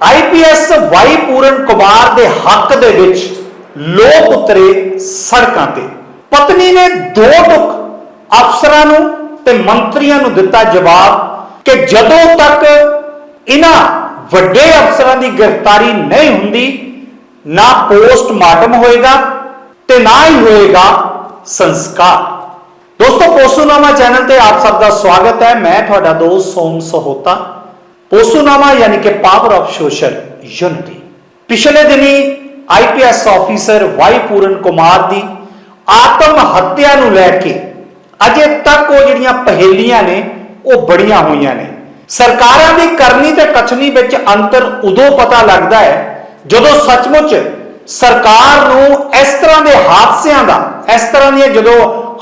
IPS Y Puran Kumar ਦੇ ਹੱਕ ਦੇ ਵਿੱਚ ਲੋਕ ਉਤਰੇ ਸੜਕਾਂ ਤੇ। ਪਤਨੀ ਨੇ ਦੋ ਟੁਕ ਅਫਸਰਾਂ ਨੂੰ ਤੇ ਮੰਤਰੀਆਂ ਨੂੰ ਦਿੱਤਾ ਜਵਾਬ ਕਿ ਜਦੋਂ ਤੱਕ ਇਹਨਾਂ ਵੱਡੇ ਅਫਸਰਾਂ ਦੀ ਗ੍ਰਿਫਤਾਰੀ ਨਹੀਂ ਹੁੰਦੀ, ਨਾ ਪੋਸਟਮਾਰਟਮ ਹੋਏਗਾ ਤੇ ਨਾ ਹੀ ਹੋਏਗਾ ਸੰਸਕਾਰ। ਦੋਸਤੋ ਪੋਸੂਨਾਮਾ ਚੈਨਲ ਤੇ ਆਪ ਸਭ ਦਾ ਸਵਾਗਤ ਹੈ। ਮੈਂ ਤੁਹਾਡਾ ਦੋਸਤ ਸੋਮ ਸਹੋਤਾ। ਪੋਸੂਨਾਮਾ ਯਾਨੀ ਕਿ ਪਾਵਰ ਆਫ ਸੋਸ਼ਲ ਯੂਨਿਟੀ ਪਿਛਲੇ ਦਿਨੀ IPS officer Y Puran Kumar ਦੀ ਆਤਮ ਹੱਤਿਆ ਨੂੰ ਲੈ ਕੇ ਅਜੇ ਤੱਕ ਉਹ ਜਿਹੜੀਆਂ ਪਹੇਲੀਆਂ ਨੇ, ਉਹ ਬੜੀਆਂ ਹੋਈਆਂ ਨੇ। ਸਰਕਾਰਾਂ ਦੀ ਕਰਨੀ ਤੇ ਕਥਨੀ ਵਿੱਚ ਅੰਤਰ ਉਦੋਂ ਪਤਾ ਲੱਗਦਾ ਹੈ ਜਦੋਂ ਸੱਚਮੁੱਚ ਸਰਕਾਰ ਨੂੰ ਇਸ ਤਰ੍ਹਾਂ ਦੇ ਹਾਦਸਿਆਂ ਦਾ, ਇਸ ਤਰ੍ਹਾਂ ਦੀਆਂ ਜਦੋਂ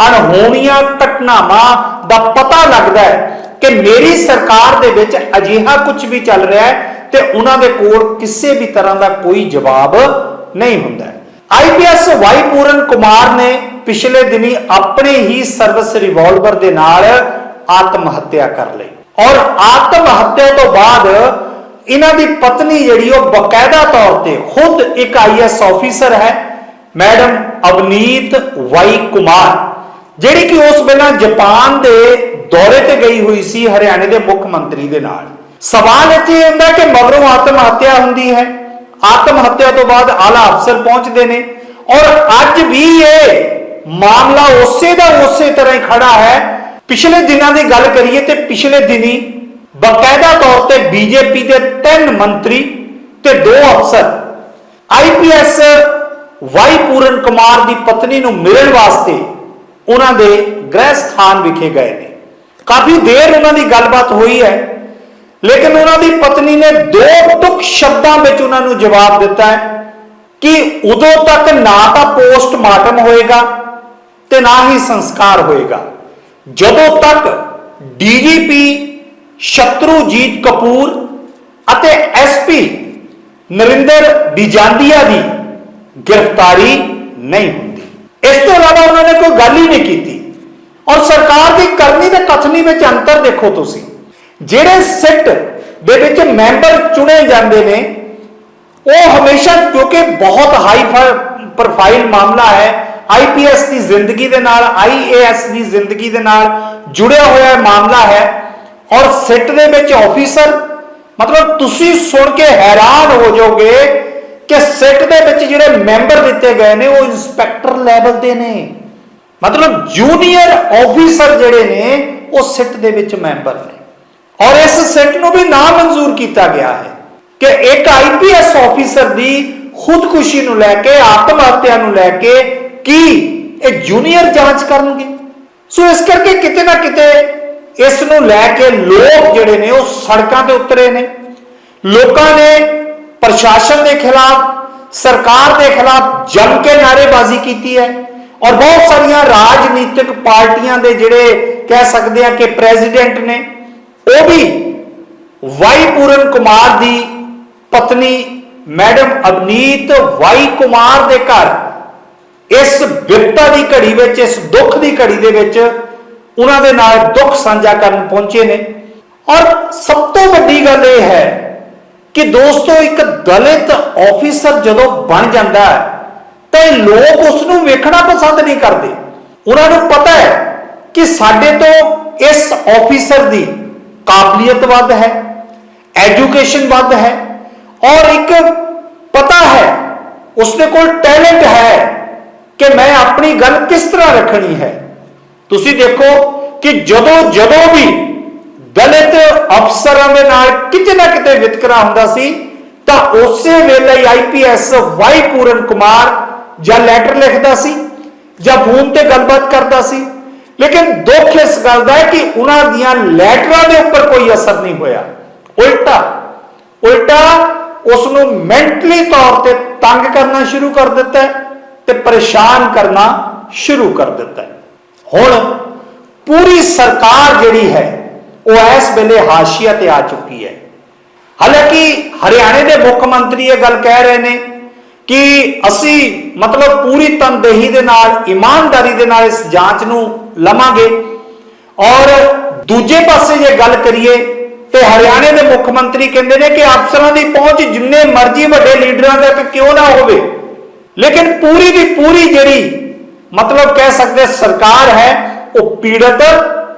ਅਣਹੋਣੀਆਂ ਘਟਨਾਵਾਂ ਦਾ ਪਤਾ ਲੱਗਦਾ ਹੈ ਕਿ ਮੇਰੀ ਸਰਕਾਰ ਦੇ ਵਿੱਚ ਅਜਿਹਾ ਕੁਝ ਵੀ ਚੱਲ ਰਿਹਾ ਹੈ ਤੇ ਉਹਨਾਂ ਦੇ ਕੋਲ ਕਿਸੇ ਵੀ ਤਰ੍ਹਾਂ ਦਾ ਕੋਈ ਜਵਾਬ ਨਹੀਂ ਹੁੰਦਾ ਆਈਪੀਐਸ ਵਾਈ ਪੂਰਨ ਕੁਮਾਰ ਨੇ ਪਿਛਲੇ ਦਿਨੀ ਆਪਣੇ ਹੀ ਸਰਵਿਸ ਰਿਵਾਲਵਰ ਦੇ ਨਾਲ ਆਤਮ ਹੱਤਿਆ ਕਰ ਲਈ। ਔਰ ਆਤਮ ਹੱਤਿਆ ਤੋਂ ਬਾਅਦ ਇਹਨਾਂ ਦੀ ਪਤਨੀ ਜਿਹੜੀ ਉਹ ਬਕਾਇਦਾ ਤੌਰ ਤੇ ਖੁਦ ਇੱਕ ਆਈਐਸ ਆਫੀਸਰ ਹੈ, ਮੈਡਮ ਅਵਨੀਤ ਵਾਈ ਕੁਮਾਰ, ਜਿਹੜੀ ਕਿ ਉਸ ਵੇਲੇ ਜਾਪਾਨ ਦੇ ਦੌਰੇ ਤੇ ਗਈ ਹੋਈ ਸੀ ਹਰਿਆਣੇ ਦੇ ਮੁੱਖ ਮੰਤਰੀ ਦੇ ਨਾਲ। ਸਵਾਲ ਇੱਥੇ ਹੁੰਦਾ ਕਿ ਮਗਰੋਂ ਆਤਮ ਹੱਤਿਆ ਹੁੰਦੀ ਹੈ। ਆਤਮ ਹੱਤਿਆ ਤੋਂ ਬਾਅਦ ਆਲਾ ਅਫਸਰ ਪਹੁੰਚਦੇ ਨੇ ਔਰ ਅੱਜ ਵੀ ਇਹ ਮਾਮਲਾ ਉਸੇ ਦਾ ਉਸੇ ਤਰ੍ਹਾਂ ਹੀ ਖੜਾ ਹੈ। ਪਿਛਲੇ ਦਿਨਾਂ ਦੀ ਗੱਲ ਕਰੀਏ ਤੇ ਪਿਛਲੇ ਦਿਨੀ ਬਕਾਇਦਾ ਤੌਰ ਤੇ ਬੀਜੇਪੀ ਦੇ ਤਿੰਨ ਮੰਤਰੀ ਤੇ ਦੋ ਅਫਸਰ ਆਈਪੀਐਸ ਵਾਈ ਪੂਰਨ ਕੁਮਾਰ ਦੀ ਪਤਨੀ ਨੂੰ ਮਿਲਣ ਵਾਸਤੇ ਉਹਨਾਂ ਦੇ ਗ੍ਰਹਿ ਸਥਾਨ ਵਿਖੇ ਗਏ ਨੇ। ਕਾਫੀ ਦੇਰ ਉਹਨਾਂ ਦੀ ਗੱਲਬਾਤ ਹੋਈ ਹੈ। ਲੇਕਿਨ ਉਹਨਾਂ ਦੀ ਪਤਨੀ ਨੇ ਦੋ ਟੁਕ ਸ਼ਬਦਾਂ ਵਿੱਚ ਉਹਨਾਂ ਨੂੰ ਜਵਾਬ ਦਿੱਤਾ ਹੈ ਕਿ ਉਦੋਂ ਤੱਕ ਨਾ ਤਾਂ ਪੋਸਟਮਾਰਟਮ ਹੋਏਗਾ ਤੇ ਨਾ ਹੀ ਸੰਸਕਾਰ ਹੋਏਗਾ। ਜਦੋਂ ਤੱਕ ਡੀਜੀਪੀ ਸ਼ਤਰੂਜੀਤ ਕਪੂਰ ਅਤੇ ਐਸਪੀ ਨਰਿੰਦਰ ਬਿਜਾਂਦੀਆ ਦੀ ਗ੍ਰਿਫਤਾਰੀ ਨਹੀਂ ਹੁੰਦੀ। ਇਸ ਤੋਂ ਇਲਾਵਾ ਉਹਨਾਂ ਨੇ ਕੋਈ ਗੱਲ ਹੀ ਨਹੀਂ ਕੀਤੀ। ਔਰ ਸਰਕਾਰ ਦੀ ਕਰਨੀ ਤੇ ਕਥਨੀ ਵਿੱਚ ਅੰਤਰ ਦੇਖੋ ਤੁਸੀਂ। ਜਿਹੜੇ ਸਿੱਟ ਦੇ ਵਿੱਚ ਮੈਂਬਰ ਚੁਣੇ ਜਾਂਦੇ ਨੇ, ਉਹ ਹਮੇਸ਼ਾ ਕਿਉਂਕਿ ਬਹੁਤ ਹਾਈ ਪ੍ਰੋਫਾਈਲ ਮਾਮਲਾ ਹੈ ਆਈਪੀਐਸ ਦੀ ਜ਼ਿੰਦਗੀ ਦੇ ਨਾਲ ਆਈਏਐਸ ਦੀ ਜ਼ਿੰਦਗੀ ਦੇ ਨਾਲ ਜੁੜਿਆ ਹੋਇਆ ਮਾਮਲਾ ਹੈ। ਔਰ ਸਿੱਟ ਦੇ ਵਿੱਚ ਆਫੀਸਰ ਮਤਲਬ ਤੁਸੀਂ ਸੁਣ ਕੇ ਹੈਰਾਨ ਹੋ ਜਾਓਗੇ ਕਿ ਸਿੱਟ ਦੇ ਵਿੱਚ ਜਿਹੜੇ ਮੈਂਬਰ ਦਿੱਤੇ ਗਏ ਨੇ, ਉਹ ਇੰਸਪੈਕਟਰ ਲੈਵਲ ਦੇ ਨੇ। ਮਤਲਬ ਜੂਨੀਅਰ ਆਫੀਸਰ ਜਿਹੜੇ ਨੇ, ਉਹ ਸਿੱਟ ਦੇ ਵਿੱਚ ਮੈਂਬਰ ਨੇ। ਔਰ ਇਸ ਸਿੱਟ ਨੂੰ ਵੀ ਨਾ ਮਨਜ਼ੂਰ ਕੀਤਾ ਗਿਆ ਹੈ ਕਿ ਇੱਕ ਆਈਪੀਐਸ ਆਫੀਸਰ ਦੀ ਖੁਦਕੁਸ਼ੀ ਨੂੰ ਲੈ ਕੇ, ਆਤਮ ਹੱਤਿਆ ਨੂੰ ਲੈ ਕੇ ਕੀ ਇਹ ਜੂਨੀਅਰ ਜਾਂਚ ਕਰਨਗੇ। ਸੋ ਇਸ ਕਰਕੇ ਕਿਤੇ ਨਾ ਕਿਤੇ ਇਸ ਨੂੰ ਲੈ ਕੇ ਲੋਕ ਜਿਹੜੇ ਨੇ, ਉਹ ਸੜਕਾਂ ਤੇ ਉਤਰੇ ਨੇ। ਲੋਕਾਂ ਨੇ ਪ੍ਰਸ਼ਾਸਨ ਦੇ ਖਿਲਾਫ, ਸਰਕਾਰ ਦੇ ਖਿਲਾਫ ਜੰਮ ਕੇ ਨਾਰੇਬਾਜ਼ੀ ਕੀਤੀ ਹੈ। ਔਰ ਬਹੁਤ ਸਾਰੀਆਂ ਰਾਜਨੀਤਿਕ ਪਾਰਟੀਆਂ ਦੇ ਜਿਹੜੇ ਕਹਿ ਸਕਦੇ ਆ ਕਿ ਪ੍ਰੈਜ਼ੀਡੈਂਟ ਨੇ, ਉਹ ਵੀ ਵਾਈ ਪੂਰਨ ਕੁਮਾਰ ਦੀ ਪਤਨੀ ਮੈਡਮ ਅਵਨੀਤ ਵਾਈ ਕੁਮਾਰ ਦੇ ਘਰ, ਇਸ ਵਿਪਤਾ ਦੀ ਘੜੀ ਵਿੱਚ, ਇਸ ਦੁੱਖ ਦੀ ਘੜੀ ਦੇ ਵਿੱਚ ਉਹਨਾਂ ਦੇ ਨਾਲ ਦੁੱਖ ਸਾਂਝਾ ਕਰਨ ਪਹੁੰਚੇ ਨੇ। ਔਰ ਸਭ ਤੋਂ ਵੱਡੀ ਗੱਲ ਇਹ ਹੈ ਕਿ ਦੋਸਤੋ ਇੱਕ ਦਲਿਤ ਆਫੀਸਰ ਜਦੋਂ ਬਣ ਜਾਂਦਾ ਹੈ ਤਾਂ ਲੋਕ ਉਸ ਨੂੰ ਵੇਖਣਾ ਪਸੰਦ ਨਹੀਂ ਕਰਦੇ। ਉਹਨਾਂ ਨੂੰ ਪਤਾ ਹੈ ਕਿ ਸਾਡੇ ਤੋਂ ਇਸ ਆਫੀਸਰ ਦੀ ਕਾਬਲੀਅਤ ਵੱਧ ਹੈ ਐਜੂਕੇਸ਼ਨ ਵੱਧ ਹੈ ਔਰ ਇੱਕ ਪਤਾ ਹੈ, ਉਸਦੇ ਕੋਲ ਟੈਲੈਂਟ ਹੈ ਕਿ ਮੈਂ ਆਪਣੀ ਗੱਲ ਕਿਸ ਤਰ੍ਹਾਂ ਰੱਖਣੀ ਹੈ। ਤੁਸੀਂ ਦੇਖੋ ਕਿ ਜਦੋਂ ਜਦੋਂ ਵੀ ਦਲਿਤ ਅਫਸਰਾਂ ਦੇ ਨਾਲ ਕਿਤੇ ਨਾ ਕਿਤੇ ਵਿਤਕਰਾ ਹੁੰਦਾ ਸੀ, ਤਾਂ ਉਸੇ ਵੇਲੇ ਆਈਪੀਐਸ ਵਾਈ ਪੂਰਨ ਕੁਮਾਰ ਜਾਂ ਲੈਟਰ ਲਿਖਦਾ ਸੀ, ਜਾਂ ਫੋਨ ਤੇ ਗੱਲਬਾਤ ਕਰਦਾ ਸੀ। ਲੇਕਿਨ ਦੁੱਖ ਇਸ ਗੱਲ ਦਾ ਹੈ ਕਿ ਉਹਨਾਂ ਦੀਆਂ ਲੈਟਰਾਂ ਦੇ ਉੱਪਰ ਕੋਈ ਅਸਰ ਨਹੀਂ ਹੋਇਆ। ਉਲਟਾ ਉਲਟਾ ਉਸ ਨੂੰ ਮੈਂਟਲੀ ਤੌਰ ਤੇ ਤੰਗ ਕਰਨਾ ਸ਼ੁਰੂ ਕਰ ਦਿੱਤਾ ਹੈ ਤੇ ਪਰੇਸ਼ਾਨ ਕਰਨਾ ਸ਼ੁਰੂ ਕਰ ਦਿੱਤਾ ਹੁਣ ਪੂਰੀ ਸਰਕਾਰ ਜਿਹੜੀ ਹੈ, ਉਹ ਇਸ ਵੇਲੇ ਹਾਸ਼ੀਆ ਤੇ ਆ ਚੁੱਕੀ ਹੈ। ਹਾਲਾਂਕਿ ਹਰਿਆਣੇ ਦੇ ਮੁੱਖ ਮੰਤਰੀ ਇਹ ਗੱਲ ਕਹਿ ਰਹੇ ਨੇ ਕਿ ਅਸੀਂ ਮਤਲਬ ਪੂਰੀ ਤਨਦੇਹੀ ਦੇ ਨਾਲ, ਇਮਾਨਦਾਰੀ ਦੇ ਨਾਲ ਇਸ ਜਾਂਚ ਨੂੰ ਲਵਾਂਗੇ। ਔਰ ਦੂਜੇ ਪਾਸੇ ਜੇ ਗੱਲ ਕਰੀਏ, ਤੇ ਹਰਿਆਣੇ ਦੇ ਮੁੱਖ ਮੰਤਰੀ ਕਹਿੰਦੇ ਨੇ ਕਿ ਅਫਸਰਾਂ ਦੀ ਪਹੁੰਚ ਜਿੰਨੇ ਮਰਜ਼ੀ ਵੱਡੇ ਲੀਡਰਾਂ ਤੱਕ ਕਿਉਂ ਨਾ ਹੋਵੇ। ਲੇਕਿਨ ਪੂਰੀ ਦੀ ਪੂਰੀ ਜਿਹੜੀ ਮਤਲਬ ਕਹਿ ਸਕਦੇ ਸਰਕਾਰ ਹੈ, ਉਹ ਪੀੜਤ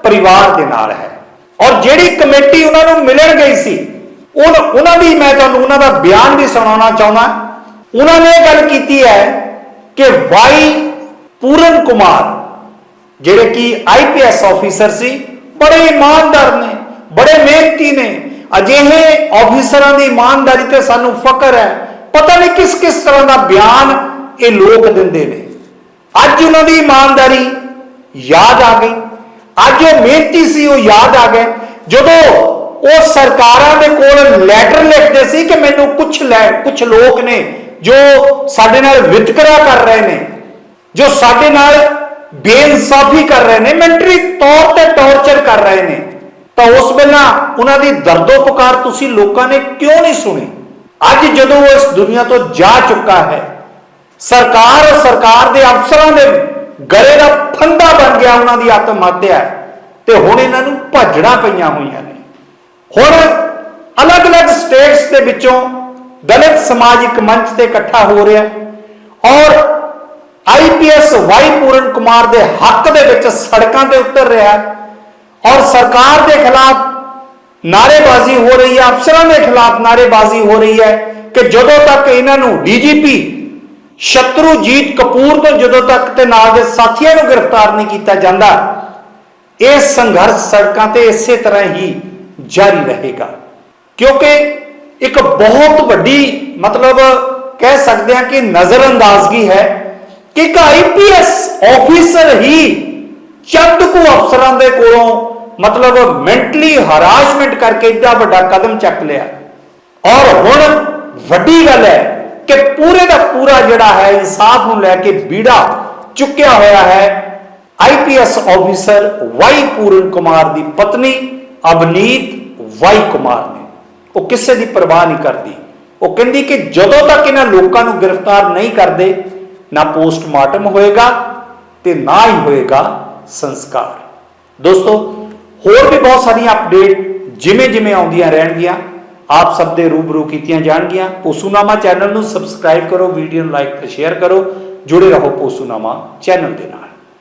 ਪਰਿਵਾਰ ਦੇ ਨਾਲ ਹੈ। ਔਰ ਜਿਹੜੀ ਕਮੇਟੀ ਉਹਨਾਂ ਨੂੰ ਮਿਲਣ ਗਈ ਸੀ, ਉਹ ਉਹਨਾਂ ਦੀ ਮੈਂ ਤੁਹਾਨੂੰ ਉਹਨਾਂ ਦਾ ਬਿਆਨ ਵੀ ਸੁਣਾਉਣਾ ਚਾਹੁੰਦਾ। ਉਹਨਾਂ ਨੇ ਇਹ ਗੱਲ ਕੀਤੀ ਹੈ ਕਿ ਵਾਈ ਪੂਰਨ ਕੁਮਾਰ, ਜਿਹੜੇ ਕਿ ਆਈਪੀਐਸ ਆਫੀਸਰ ਸੀ, ਬੜੇ ਇਮਾਨਦਾਰ ਨੇ, ਬੜੇ ਮਿਹਨਤੀ ਨੇ, ਅਜਿਹੇ ਆਫੀਸਰਾਂ ਦੀ ਇਮਾਨਦਾਰੀ ਤੇ ਸਾਨੂੰ ਫਖਰ ਹੈ। ਪਤਾ ਨਹੀਂ ਕਿਸ ਕਿਸ ਤਰ੍ਹਾਂ ਦਾ ਬਿਆਨ ਇਹ ਲੋਕ ਦਿੰਦੇ ਨੇ। ਅੱਜ ਉਹਨਾਂ ਦੀ ਇਮਾਨਦਾਰੀ ਯਾਦ ਆ ਗਈ। ਅੱਜ ਉਹ ਮਿਹਨਤੀ ਸੀ, ਉਹ ਯਾਦ ਆ ਗਏ। ਜਦੋਂ ਉਹ ਸਰਕਾਰਾਂ ਦੇ ਕੋਲ ਲੈਟਰ ਲਿਖਦੇ ਸੀ ਕਿ ਮੈਨੂੰ ਕੁਝ ਲੈ ਕੁਝ ਲੋਕ ਨੇ ਜੋ ਸਾਡੇ ਨਾਲ ਵਿਤਕਰਾ ਕਰ ਰਹੇ ਨੇ, ਜੋ ਸਾਡੇ ਨਾਲ ਬੇਇਨਸਾਫੀ ਕਰ ਰਹੇ ਨੇ, ਮੈਂਟਰੀ ਤੌਰ ਤੇ ਟੌਰਚਰ ਕਰ ਰਹੇ ਨੇ, ਤਾਂ ਉਸ ਵੇਲਾ ਉਹਨਾਂ ਦੀ ਦਰਦੋ ਪੁਕਾਰ ਤੁਸੀਂ ਲੋਕਾਂ ਨੇ ਕਿਉਂ ਨਹੀਂ ਸੁਣੀ? ਅੱਜ ਜਦੋਂ ਉਹ ਇਸ ਦੁਨੀਆ ਤੋਂ ਜਾ ਚੁੱਕਾ ਹੈ, ਸਰਕਾਰ ਔਰ ਸਰਕਾਰ ਦੇ ਅਫਸਰਾਂ ਦੇ ਗਲੇ ਦਾ ਫੰਦਾ ਬਣ ਗਿਆ, ਉਹਨਾਂ ਦੀ ਆਤਮ ਹੱਤਿਆ ਤੇ ਹੁਣ ਇਹਨਾਂ ਨੂੰ ਭੱਜਣਾ ਪਈਆਂ ਹੋਈਆਂ ਨੇ। ਹੁਣ ਅਲੱਗ-ਅਲੱਗ ਸਟੇਟਸ ਦੇ ਵਿੱਚੋਂ ਦਲਿਤ ਸਮਾਜਿਕ ਮੰਚ ਤੇ ਇਕੱਠਾ ਹੋ ਰਿਹਾ ਹੈ ਔਰ ਆਈਪੀਐਸ ਵਾਈ ਪੂਰਨ ਕੁਮਾਰ ਦੇ ਹੱਕ ਦੇ ਵਿੱਚ ਸੜਕਾਂ ਤੇ ਉਤਰ ਰਿਹਾ ਔਰ ਸਰਕਾਰ ਦੇ ਖਿਲਾਫ ਨਾਰੇਬਾਜ਼ੀ ਹੋ ਰਹੀ ਹੈ ਅਫਸਰਾਂ ਦੇ ਖਿਲਾਫ ਨਾਰੇਬਾਜ਼ੀ ਹੋ ਰਹੀ ਹੈ ਕਿ ਜਦੋਂ ਤੱਕ ਇਹਨਾਂ ਨੂੰ ਡੀਜੀਪੀ ਸ਼ਤਰੂਜੀਤ ਕਪੂਰ ਤੋਂ ਜਦੋਂ ਤੱਕ ਤੇ ਨਾਲ ਦੇ ਸਾਥੀਆਂ ਨੂੰ ਗ੍ਰਿਫਤਾਰ ਨਹੀਂ ਕੀਤਾ ਜਾਂਦਾ ਇਹ ਸੰਘਰਸ਼ ਸੜਕਾਂ ਤੇ ਇਸੇ ਤਰ੍ਹਾਂ ਹੀ ਜਾਰੀ ਰਹੇਗਾ ਕਿਉਂਕਿ ਇੱਕ ਬਹੁਤ ਵੱਡੀ ਮਤਲਬ ਕਹਿ ਸਕਦੇ ਹਾਂ ਕਿ ਨਜ਼ਰਅੰਦਾਜ਼ਗੀ ਹੈ ਕਿ ਇੱਕ ਆਈਪੀਐਸ ਆਫੀਸਰ ਹੀ ਚੰਦ ਕੁ ਅਫਸਰਾਂ ਦੇ ਕੋਲੋਂ ਮਤਲਬ ਮੈਂਟਲੀ ਹਰਾਸਮੈਂਟ ਕਰਕੇ ਇੱਡਾ ਵੱਡਾ ਕਦਮ ਚੱਕ ਲਿਆ। ਔਰ ਹੁਣ ਵੱਡੀ ਗੱਲ ਹੈ ਕਿ ਪੂਰੇ ਦਾ ਪੂਰਾ ਜਿਹੜਾ ਹੈ, ਇਨਸਾਫ ਨੂੰ ਲੈ ਕੇ ਬੀੜਾ ਚੁੱਕਿਆ ਹੋਇਆ ਹੈ IPS officer Y Puran Kumar ਦੀ ਪਤਨੀ ਅਬਨੀਤ ਵਾਈ ਕੁਮਾਰ ਉਹ ਕਿਸੇ ਦੀ ਪਰਵਾਹ ਨਹੀਂ ਕਰਦੀ। ਉਹ ਕਹਿੰਦੀ ਕਿ ਜਦੋਂ ਤੱਕ ਇਹਨਾਂ ਲੋਕਾਂ ਨੂੰ ਗ੍ਰਿਫਤਾਰ ਨਹੀਂ ਕਰਦੇ, ਨਾ ਪੋਸਟਮਾਰਟਮ ਹੋਏਗਾ ਤੇ ਨਾ ਹੀ ਹੋਏਗਾ ਸੰਸਕਾਰ। ਦੋਸਤੋ, ਹੋਰ ਵੀ ਬਹੁਤ ਸਾਰੀਆਂ ਅਪਡੇਟ ਜਿਵੇਂ ਜਿਵੇਂ ਆਉਂਦੀਆਂ ਰਹਿਣਗੀਆਂ, ਆਪ ਸਭ ਦੇ ਰੂਬਰੂ ਕੀਤੀਆਂ ਜਾਣਗੀਆਂ। ਪੋਸੂਨਾਮਾ ਚੈਨਲ ਨੂੰ ਸਬਸਕ੍ਰਾਈਬ ਕਰੋ, ਵੀਡੀਓ ਨੂੰ ਲਾਈਕ ਤੇ ਸ਼ੇਅਰ ਕਰੋ। ਜੁੜੇ ਰਹੋ ਪੋਸੂਨਾਮਾ ਚੈਨਲ ਦੇ ਨਾਲ।